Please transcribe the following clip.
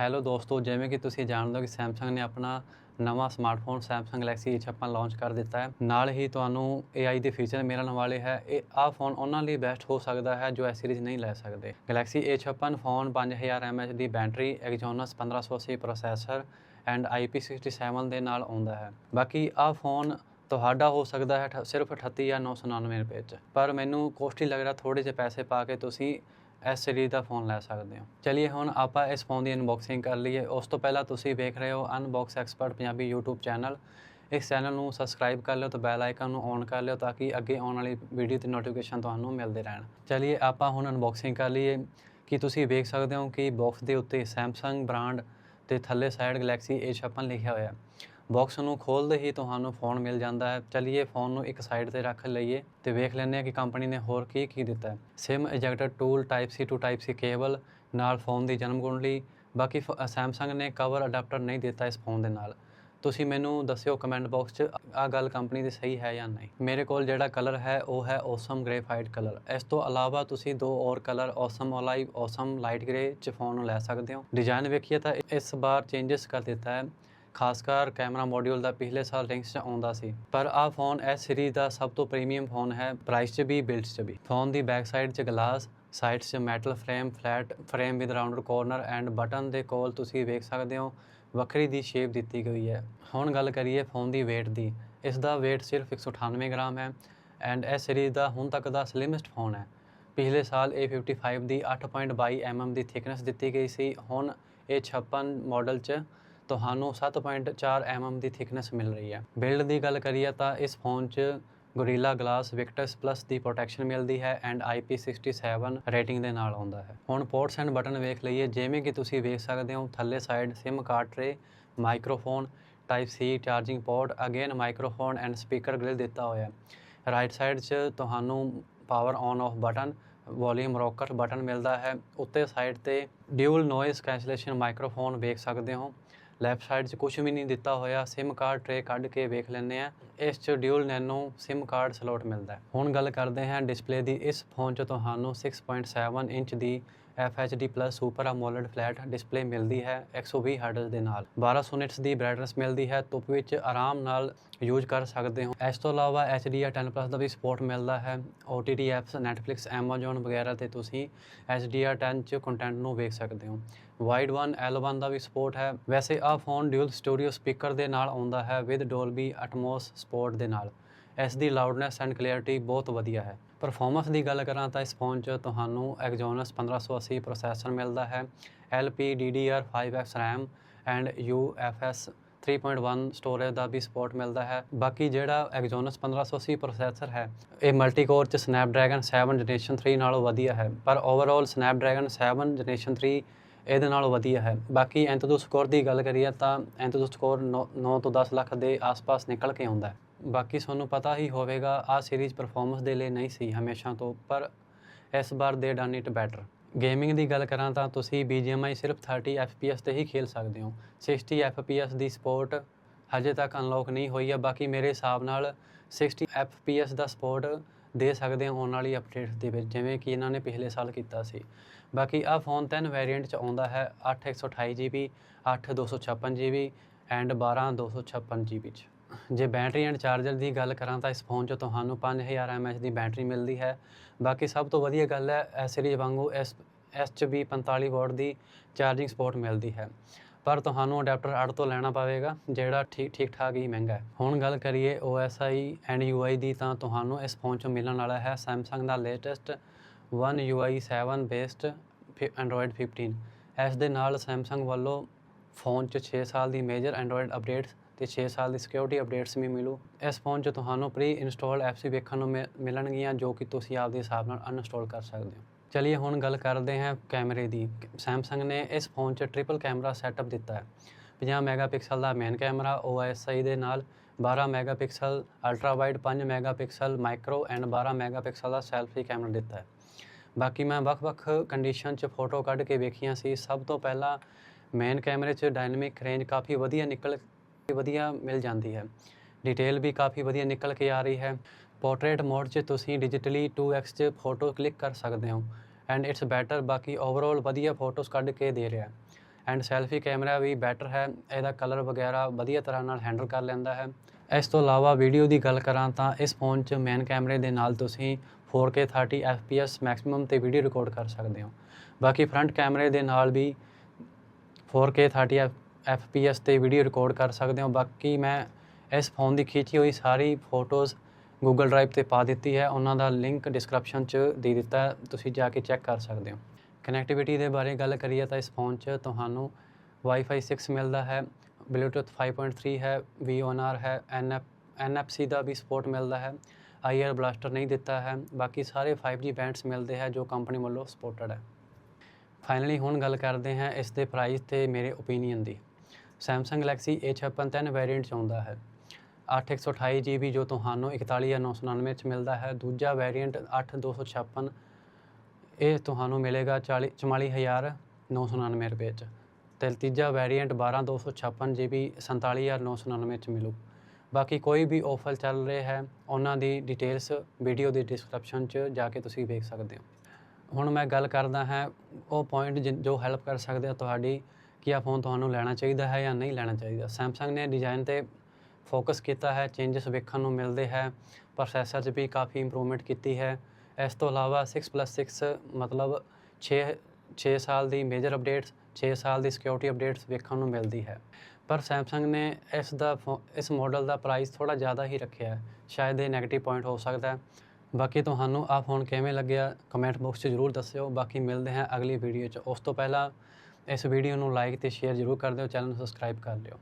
Hello ਦੋਸਤੋ, ਜਿਵੇਂ ਕਿ ਤੁਸੀਂ ਜਾਣਦੇ ਹੋ ਕਿ Samsung ਨੇ ਆਪਣਾ ਨਵਾਂ smartphone Samsung Galaxy A56 launch ਕਰ ਦਿੱਤਾ ਹੈ। ਨਾਲ ਹੀ ਤੁਹਾਨੂੰ AI ਦੇ ਫੀਚਰ ਮਿਲਣ ਵਾਲੇ ਹੈ। ਇਹ ਆ ਫੋਨ ਉਹਨਾਂ ਲਈ ਬੈਸਟ ਹੋ ਸਕਦਾ ਹੈ ਜੋ ਇਸ ਸੀਰੀਜ਼ ਨਹੀਂ ਲੈ ਸਕਦੇ। Galaxy A56 phone 5000 mAh the battery Exynos 1580 processor and IP67 ਦੇ ਨਾਲ ਆਉਂਦਾ ਹੈ। ਬਾਕੀ ਆ ਫੋਨ ਤੁਹਾਡਾ ਹੋ ਸਕਦਾ ਹੈ ਅਠ- ਸਿਰਫ 38 ਜਾਂ 999 ਰੁਪਏ ਚ। ਪਰ ਮੈਨੂੰ ਕੋਸਟਲੀ ਲੱਗ ਰਿਹਾ ਥੋੜੇ ਜਿਹੇ ਪੈਸੇ ਪਾ ਕੇ ਤੁਸੀਂ ਇਸ ਸੀਰੀਜ਼ ਦਾ ਫੋਨ ਲੈ ਸਕਦੇ ਹੋ। ਚਲਿਏ ਹੁਣ ਆਪਾਂ ਇਸ ਫੋਨ ਦੀ ਅਨਬਾਕਸਿੰਗ ਕਰ ਲਈਏ। ਉਸ ਤੋਂ ਪਹਿਲਾਂ ਤੁਸੀਂ ਵੇਖ ਰਹੇ ਹੋ unbox expert Punjabi YouTube channel ਇਸ ਚੈਨਲ ਨੂੰ ਸਬਸਕ੍ਰਾਈਬ ਕਰ ਲਿਓ ਤੇ ਬੈਲ ਆਈਕਨ ਨੂੰ ਔਨ ਕਰ ਲਿਓ ਤਾਂ ਕਿ ਅੱਗੇ ਆਉਣ ਵਾਲੀ ਵੀਡੀਓ 'ਤੇ ਨੋਟੀਫਿਕੇਸ਼ਨ ਤੁਹਾਨੂੰ ਮਿਲਦੇ ਰਹਿਣ। ਚਲਿਏ ਆਪਾਂ ਹੁਣ ਅਨਬਾਕਸਿੰਗ ਕਰ ਲਈਏ। ਕਿ ਤੁਸੀਂ ਵੇਖ ਸਕਦੇ ਹੋ ਕਿ ਬਾਕਸ ਦੇ ਉੱਤੇ Samsung ਬ੍ਰਾਂਡ ਤੇ ਥੱਲੇ ਸਾਈਡ Galaxy A56 ਲਿਖਿਆ ਹੋਇਆ ਬਾਕਸ ਨੂੰ ਖੋਲਦੇ ਹੀ ਤੁਹਾਨੂੰ ਫੋਨ ਮਿਲ ਜਾਂਦਾ ਹੈ। ਚਲਿਏ ਫੋਨ ਨੂੰ ਇੱਕ ਸਾਈਡ ਤੇ ਰੱਖ ਲਈਏ ਤੇ ਵੇਖ ਲੈਂਦੇ ਹਾਂ ਕਿ ਕੰਪਨੀ ਨੇ ਹੋਰ ਕੀ ਕੀ ਦਿੱਤਾ ਹੈ। SIM ejector tool type C to type C cable ਨਾਲ ਫੋਨ ਦੀ ਜਨਮ ਕੁੰਡਲੀ। ਬਾਕੀ ਸੈਮਸੰਗ ਨੇ ਕਵਰ ਅਡਾਪਟਰ ਨਹੀਂ ਦਿੱਤਾ ਇਸ ਫੋਨ ਦੇ ਨਾਲ। ਤੁਸੀਂ ਮੈਨੂੰ ਦੱਸਿਓ ਕਮੈਂਟ ਬਾਕਸ 'ਚ ਆ ਗੱਲ ਕੰਪਨੀ ਦੀ ਸਹੀ ਹੈ ਜਾਂ ਨਹੀਂ। ਮੇਰੇ ਕੋਲ ਜਿਹੜਾ ਕਲਰ ਹੈ, ਉਹ ਹੈ ਔਸਮ ਗ੍ਰੇ ਫਾਈਟ ਕਲਰ ਇਸ ਤੋਂ ਇਲਾਵਾ ਤੁਸੀਂ ਦੋ ਹੋਰ colour awesome olive awesome light grey 'ਚ ਫੋਨ ਨੂੰ ਲੈ ਸਕਦੇ ਹੋ। ਡਿਜ਼ਾਈਨ ਵੇਖੀਏ ਤਾਂ ਇਸ ਵਾਰ ਚੇਂਜਸ ਕਰ ਦਿੱਤਾ ਹੈ। ਖਾਸ ਕਰ ਕੈਮਰਾ ਮੋਡਿਊਲ ਦਾ ਪਿਛਲੇ ਸਾਲ ਰਿੰਗਸ 'ਚ ਆਉਂਦਾ ਸੀ। ਪਰ ਆ ਫੋਨ ਇਸ ਸੀਰੀਜ਼ ਦਾ ਸਭ ਤੋਂ ਪ੍ਰੀਮੀਅਮ ਫੋਨ ਹੈ ਪ੍ਰਾਈਸ 'ਚ ਵੀ ਬਿਲਡਸ 'ਚ ਵੀ। ਫੋਨ ਦੀ ਬੈਕ ਸਾਈਡ 'ਚ ਗਲਾਸ ਸਾਈਡਸ 'ਚ metal frame flat frame with rounded corner and button ਦੇ ਕੋਲ ਤੁਸੀਂ ਵੇਖ ਸਕਦੇ ਹੋ, ਵੱਖਰੀ ਦੀ ਸ਼ੇਪ ਦਿੱਤੀ ਗਈ ਹੈ। ਹੁਣ ਗੱਲ ਕਰੀਏ ਫੋਨ ਦੀ weight ਦੀ, ਇਸ ਦਾ weight ਸਿਰਫ 198 ਗ੍ਰਾਮ ਹੈ ਐਂਡ ਇਸ ਸੀਰੀਜ਼ ਦਾ ਹੁਣ ਤੱਕ ਦਾ ਸਲਿਮੈਸਟ ਫੋਨ ਹੈ। ਪਿਛਲੇ ਸਾਲ A55 ਦੀ 8.22 mm ਦੀ ਥਿਕਨੈਸ ਦਿੱਤੀ ਗਈ ਸੀ, ਹੁਣ A56 ਮਾਡਲ 'ਚ ਤੁਹਾਨੂੰ 7.4 mm ਦੀ ਥਿਕਨੈਸ ਮਿਲ ਰਹੀ ਹੈ। ਬਿਲਡ ਦੀ ਗੱਲ ਕਰੀਏ ਤਾਂ ਇਸ ਫੋਨ 'ਚ ਗੋਰੀਲਾ ਗਲਾਸ ਵਿਕਟਸ ਪਲੱਸ ਦੀ ਪ੍ਰੋਟੈਕਸ਼ਨ ਮਿਲਦੀ ਹੈ ਐਂਡ IP67 ਰੇਟਿੰਗ ਦੇ ਨਾਲ ਆਉਂਦਾ ਹੈ। ਹੁਣ ਪੋਰਟਸ ਐਂਡ ਬਟਨ ਵੇਖ ਲਈਏ, ਜਿਵੇਂ ਕਿ ਤੁਸੀਂ ਵੇਖ ਸਕਦੇ ਹੋ, ਥੱਲੇ side SIM card tray microphone type C charging port again microphone and speaker grill ਦਿੱਤਾ ਹੋਇਆ ਹੈ। ਰਾਈਟ ਸਾਈਡ 'ਚ ਤੁਹਾਨੂੰ power on off button volume rocker button ਮਿਲਦਾ ਹੈ। ਉੱਤੇ ਸਾਈਡ ਤੇ ਡਿਊਲ ਨੋਇਸ ਕੈਂਸਲੇਸ਼ਨ ਮਾਈਕ੍ਰੋਫੋਨ ਵੇਖ ਸਕਦੇ ਹੋ। ਲੈਫਟ ਸਾਈਡ 'ਚ ਕੁਝ ਵੀ ਨਹੀਂ ਦਿੱਤਾ ਹੋਇਆ, SIM ਕਾਰਡ ਟਰੇ ਕੱਢ ਕੇ ਵੇਖ ਲੈਂਦੇ ਆ ਇਸ 'ਚ dual nano SIM card slot ਮਿਲਦਾ ਹੈ। ਹੁਣ ਗੱਲ ਕਰਦੇ ਹਾਂ ਡਿਸਪਲੇ ਦੀ। ਇਸ ਫੋਨ 'ਚ ਤੁਹਾਨੂੰ 6.7 ਇੰਚ ਦੀ FHD plus super AMOLED flat display ਮਿਲਦੀ ਹੈ 120 ਹਰਟਜ਼ ਦੇ ਨਾਲ। 1200 ਨਿਟਸ ਦੀ ਬ੍ਰਾਈਟਨੈਸ ਮਿਲਦੀ ਹੈ, ਧੁੱਪ ਵਿੱਚ ਆਰਾਮ ਨਾਲ ਯੂਜ਼ ਕਰ ਸਕਦੇ ਹੋ। ਇਸ ਤੋਂ ਇਲਾਵਾ HDR10 ਪਲੱਸ ਦਾ ਵੀ ਸਪੋਰਟ ਮਿਲਦਾ ਹੈ। OTT ਐਪਸ Netflix Amazon ਵਗੈਰਾ ਤੇ ਤੁਸੀਂ HDR10 ਚ ਕੰਟੈਂਟ ਨੂੰ ਵੇਖ ਸਕਦੇ ਹੋ। ਵਾਈਡ 1 L1 ਦਾ ਵੀ ਸਪੋਰਟ ਹੈ। ਵੈਸੇ ਆ ਫੋਨ ਡਿਊਲ ਸਟੂਡੀਓ ਸਪੀਕਰ ਦੇ ਨਾਲ ਆਉਂਦਾ ਹੈ ਵਿਦ Dolby Atmos ਸਪੋਰਟ ਦੇ ਨਾਲ। ਇਸ ਦੀ ਲਾਊਡਨੈਸ ਐਂਡ ਕਲੀਅਰਿਟੀ ਬਹੁਤ ਵਧੀਆ ਹੈ। ਪਰਫਾਰਮੈਂਸ ਦੀ ਗੱਲ ਕਰਾਂ ਤਾਂ ਇਸ ਫੋਨ 'ਚ ਤੁਹਾਨੂੰ Exynos 1580 ਪ੍ਰੋਸੈਸਰ ਮਿਲਦਾ ਹੈ LPDDR5X RAM and UFS 3.1 storage ਦਾ ਵੀ ਸਪੋਰਟ ਮਿਲਦਾ ਹੈ। ਬਾਕੀ ਜਿਹੜਾ Exynos 1580 ਪ੍ਰੋਸੈਸਰ ਹੈ, ਇਹ ਮਲਟੀ ਕੋਰ 'ਚ Snapdragon 7 ਜਨਰੇਸ਼ਨ 3 ਨਾਲੋਂ ਵਧੀਆ ਹੈ। ਪਰ ਓਵਰਆਲ Snapdragon 7 ਜਨਰੇਸ਼ਨ 3 ਇਹਦੇ ਨਾਲੋਂ ਵਧੀਆ ਹੈ। ਬਾਕੀ ਐਂਤੂਦੋ ਸਕੋਰ ਦੀ ਗੱਲ ਕਰੀਏ ਤਾਂ ਐਂਤੂਦੋ ਸਕੋਰ 9 ਤੋਂ 10 ਲੱਖ ਦੇ ਆਸ-ਪਾਸ ਨਿਕਲ ਕੇ ਆਉਂਦਾ ਹੈ। ਬਾਕੀ ਤੁਹਾਨੂੰ ਪਤਾ ਹੀ ਹੋਵੇਗਾ ਆ ਸੀਰੀਜ਼ ਪਰਫਾਰਮੈਂਸ ਦੇ ਲਈ ਨਹੀਂ ਸੀ ਹਮੇਸ਼ਾ ਤੋਂ, ਪਰ ਇਸ ਵਾਰ they done it better gaming ਦੀ ਗੱਲ ਕਰਾਂ ਤਾਂ ਤੁਸੀਂ BGMI ਸਿਰਫ 30 FPS ਤੇ ਹੀ ਖੇਲ ਸਕਦੇ ਹੋ। 60 FPS ਦੀ ਸਪੋਰਟ ਹਜੇ ਤੱਕ ਅਨਲੌਕ ਨਹੀਂ ਹੋਈ ਹੈ ਬਾਕੀ ਮੇਰੇ ਹਿਸਾਬ ਨਾਲ 60 FPS ਦਾ ਸਪੋਰਟ ਦੇ ਸਕਦੇ ਹੋ ਆਉਣ ਵਾਲੀ ਅਪਡੇਟ ਦੇ ਵਿੱਚ, ਜਿਵੇਂ ਕਿ ਇਹਨਾਂ ਨੇ ਪਿਛਲੇ ਸਾਲ ਕੀਤਾ ਸੀ। ਬਾਕੀ ਆ ਫੋਨ ਤਿੰਨ ਵੇਰੀਐਂਟ ਚ ਆਉਂਦਾ ਹੈ 8128 GB 8256 GB ਐਂਡ 12256 GB ਚ। ਜੇ ਬੈਟਰੀ ਐਂਡ ਚਾਰਜਰ ਦੀ ਗੱਲ ਕਰਾਂ ਤਾਂ ਇਸ ਫੋਨ 'ਚ ਤੁਹਾਨੂੰ 5000 mAh ਦੀ ਬੈਟਰੀ ਮਿਲਦੀ ਹੈ। ਬਾਕੀ ਸਭ ਤੋਂ ਵਧੀਆ ਗੱਲ ਹੈ ਇਸ ਸੀਰੀਜ਼ ਵਾਂਗੂ ਇਸ ਇਸ 'ਚ ਵੀ 45 ਵਾਟ ਦੀ ਚਾਰਜਿੰਗ ਸਪੋਰਟ ਮਿਲਦੀ ਹੈ। ਪਰ ਤੁਹਾਨੂੰ ਅਡਾਪਟਰ ਅੱਡ ਤੋਂ ਲੈਣਾ ਪਵੇਗਾ, ਜਿਹੜਾ ਠੀਕ ਠੀਕ ਠਾਕ ਹੀ ਮਹਿੰਗਾ ਹੈ। ਹੁਣ ਗੱਲ ਕਰੀਏ OSI ਐਂਡ UI ਦੀ ਤਾਂ ਤੁਹਾਨੂੰ ਇਸ ਫੋਨ 'ਚ ਮਿਲਣ ਵਾਲਾ ਹੈ Samsung ਦਾ latest One UI 7 based Android 15 ਇਸ ਦੇ ਨਾਲ Samsung ਵੱਲੋਂ ਫੋਨ 'ਚ 6 ਸਾਲ ਦੀ ਮੇਜਰ Android ਅਪਡੇਟਸ ਤੇ 6 ਸਾਲ ਦੀ ਸਿਕਿਉਰਿਟੀ ਅਪਡੇਟਸ ਵੀ ਮਿਲੂ। ਇਸ ਫੋਨ 'ਚ ਤੁਹਾਨੂੰ ਪ੍ਰੀ ਇੰਸਟਾਲ ਐਪਸ ਵੀ ਵੇਖਣ ਨੂੰ ਮਿਲਣਗੀਆਂ, ਜੋ ਕਿ ਤੁਸੀਂ ਆਪਦੇ ਹਿਸਾਬ ਨਾਲ ਅਨਇੰਸਟਾਲ ਕਰ ਸਕਦੇ ਹੋ। ਚਲਿਏ ਹੁਣ ਗੱਲ ਕਰਦੇ ਹਾਂ ਕੈਮਰੇ ਦੀ। Samsung ਨੇ ਇਸ ਫੋਨ 'ਚ ਟ੍ਰਿਪਲ ਕੈਮਰਾ ਸੈਟਅਪ ਦਿੱਤਾ ਹੈ। 50 ਮੈਗਾਪਿਕਸਲ ਦਾ ਮੇਨ ਕੈਮਰਾ OISI ਦੇ ਨਾਲ 12 megapixel ultra wide 5 megapixel micro and 12 megapixel the selfie camera ਦਿੱਤਾ ਹੈ। ਬਾਕੀ ਮੈਂ ਵੱਖ-ਵੱਖ ਕੰਡੀਸ਼ਨ 'ਚ ਫੋਟੋ ਕੱਢ ਕੇ ਵੇਖੀਆਂ ਸੀ। ਸਭ ਤੋਂ ਪਹਿਲਾਂ ਮੇਨ ਕੈਮਰੇ 'ਚ ਡਾਇਨਾਮਿਕ ਰੇਂਜ ਕਾਫੀ ਵਧੀਆ ਨਿਕਲ ਵਧੀਆ ਮਿਲ ਜਾਂਦੀ ਹੈ। ਡਿਟੇਲ ਵੀ ਕਾਫੀ ਵਧੀਆ ਨਿਕਲ ਕੇ ਆ ਰਹੀ ਹੈ। ਪੋਰਟਰੇਟ ਮੋਡ 'ਚ ਤੁਸੀਂ ਡਿਜੀਟਲੀ 2x 'ਚ ਫੋਟੋ ਕਲਿੱਕ ਕਰ ਸਕਦੇ ਹੋ ਐਂਡ ਇਟਸ ਬੈਟਰ ਬਾਕੀ ਓਵਰਆਲ ਵਧੀਆ ਫੋਟੋਸ ਕੱਢ ਕੇ ਦੇ ਰਿਹਾ ਐਂਡ ਸੈਲਫੀ ਕੈਮਰਾ ਵੀ ਬੈਟਰ ਹੈ। ਇਹਦਾ ਕਲਰ ਵਗੈਰਾ ਵਧੀਆ ਤਰ੍ਹਾਂ ਨਾਲ ਹੈਂਡਲ ਕਰ ਲੈਂਦਾ ਹੈ। ਇਸ ਤੋਂ ਇਲਾਵਾ ਵੀਡੀਓ ਦੀ ਗੱਲ ਕਰਾਂ ਤਾਂ ਇਸ ਫੋਨ 'ਚ ਮੇਨ ਕੈਮਰੇ ਦੇ ਨਾਲ ਤੁਸੀਂ 4K 30 FPS ਮੈਕਸਿਮਮ ਤੇ ਵੀਡੀਓ ਰਿਕਾਰਡ ਕਰ ਸਕਦੇ ਹੋ। ਬਾਕੀ ਫਰੰਟ ਕੈਮਰੇ ਦੇ ਨਾਲ ਵੀ 4K 30 FPS ਤੇ ਵੀਡੀਓ ਰਿਕਾਰਡ ਕਰ ਸਕਦੇ ਹੋ। ਬਾਕੀ ਮੈਂ ਇਸ ਫੋਨ ਦੀ ਖਿੱਚੀ ਹੋਈ ਸਾਰੀ ਫੋਟੋਜ਼ Google ਡਰਾਈਵ ਤੇ ਪਾ ਦਿੱਤੀ ਹੈ। ਉਹਨਾਂ ਦਾ ਲਿੰਕ ਡਿਸਕ੍ਰਿਪਸ਼ਨ 'ਚ ਦੇ ਦਿੱਤਾ ਹੈ। ਤੁਸੀਂ ਜਾ ਕੇ ਚੈੱਕ ਕਰ ਸਕਦੇ ਹੋ। ਕਨੈਕਟੀਵਿਟੀ ਦੇ ਬਾਰੇ ਗੱਲ ਕਰੀਏ ਤਾਂ ਇਸ ਫੋਨ 'ਚ ਤੁਹਾਨੂੰ Wi-Fi 6 ਮਿਲਦਾ ਹੈ। Bluetooth 5.3 ਹੈ। VoNR ਹੈ। NF NFC ਦਾ ਵੀ ਸਪੋਰਟ ਮਿਲਦਾ ਹੈ। IR ਬਲਾਸਟਰ ਨਹੀਂ ਦਿੱਤਾ ਹੈ। ਬਾਕੀ ਸਾਰੇ 5G ਬੈਂਡਸ ਮਿਲਦੇ ਹੈ ਜੋ ਕੰਪਨੀ ਵੱਲੋਂ ਸਪੋਰਟਡ ਹੈ। ਫਾਈਨਲੀ ਹੁਣ ਗੱਲ ਕਰਦੇ ਹਾਂ ਇਸ ਦੇ ਪ੍ਰਾਈਸ ਤੇ ਮੇਰੇ ਓਪੀਨੀਅਨ ਦੀ। Samsung Galaxy A56 ਤਿੰਨ ਵੇਰੀਐਂਟ 'ਚ ਆਉਂਦਾ ਹੈ। 8128 GB ਜੋ ਤੁਹਾਨੂੰ 41999 ਚ ਮਿਲਦਾ ਹੈ। ਦੂਜਾ ਵੇਰੀਐਂਟ 8256 ਇਹ ਤੁਹਾਨੂੰ ਮਿਲੇਗਾ 40 44999 ਰੁਪਏ ਚ। ਤੇ ਤੀਜਾ ਵੇਰੀਐਂਟ 12256 GB 47999 ਚ ਮਿਲੂ। ਬਾਕੀ ਕੋਈ ਵੀ ਆਫਰ ਚੱਲ ਰਿਹਾ ਹੈ, ਉਹਨਾਂ ਦੀ ਡਿਟੇਲਸ ਵੀਡੀਓ ਦੀ ਡਿਸਕ੍ਰਿਪਸ਼ਨ ਚ ਜਾ ਕੇ ਤੁਸੀਂ ਵੇਖ ਸਕਦੇ ਹੋ। ਹੁਣ ਮੈਂ ਗੱਲ ਕਰਦਾ ਹਾਂ, ਉਹ ਪੁਆਇੰਟ ਜੋ ਹੈਲਪ ਕਰ ਸਕਦੇ ਆ ਤੁਹਾਡੀ ਕਿ ਆ ਫੋਨ ਤੁਹਾਨੂੰ ਲੈਣਾ ਚਾਹੀਦਾ ਹੈ ਜਾਂ ਨਹੀਂ ਲੈਣਾ ਚਾਹੀਦਾ? ਸੈਮਸੰਗ ਨੇ ਡਿਜ਼ਾਈਨ ਤੇ ਫੋਕਸ ਕੀਤਾ ਹੈ ਚੇਂਜਸ ਵੇਖਣ ਨੂੰ ਮਿਲਦੇ ਹੈ ਪ੍ਰੋਸੈਸਰ 'ਚ ਵੀ ਕਾਫੀ ਇੰਪਰੂਵਮੈਂਟ ਕੀਤੀ ਹੈ। ਇਸ ਤੋਂ ਇਲਾਵਾ 6+6 ਮਤਲਬ 6 6 ਸਾਲ ਦੀ ਮੇਜਰ ਅਪਡੇਟਸ 6 ਸਾਲ ਦੀ ਸਿਕਿਉਰਿਟੀ ਅਪਡੇਟਸ ਵੇਖਣ ਨੂੰ ਮਿਲਦੀ ਹੈ। ਪਰ Samsung ਨੇ ਇਸ ਦਾ ਫੋ- ਇਸ ਮਾਡਲ ਦਾ ਪ੍ਰਾਈਸ ਥੋੜਾ ਜ਼ਿਆਦਾ ਹੀ ਰੱਖਿਆ ਹੈ। ਸ਼ਾਇਦ ਇਹ 네ਗੇਟਿਵ ਪੁਆਇੰਟ ਹੋ ਸਕਦਾ ਹੈ। ਬਾਕੀ ਤੁਹਾਨੂੰ ਆ ਫੋਨ ਕਿਵੇਂ ਲੱਗਿਆ ਕਮੈਂਟ ਬਾਕਸ 'ਚ ਜ਼ਰੂਰ ਦੱਸਿਓ। ਬਾਕੀ ਮਿਲਦੇ ਹਾਂ ਅਗਲੀ ਵੀਡੀਓ 'ਚ। ਉਸ ਤੋਂ ਪਹਿਲਾਂ ਇਸ ਵੀਡੀਓ ਨੂੰ ਲਾਈਕ ਤੇ ਸ਼ੇਅਰ ਜ਼ਰੂਰ ਕਰ ਦਿਓ ਚੈਨਲ ਨੂੰ ਸਬਸਕ੍ਰਾਈਬ ਕਰ ਲਿਓ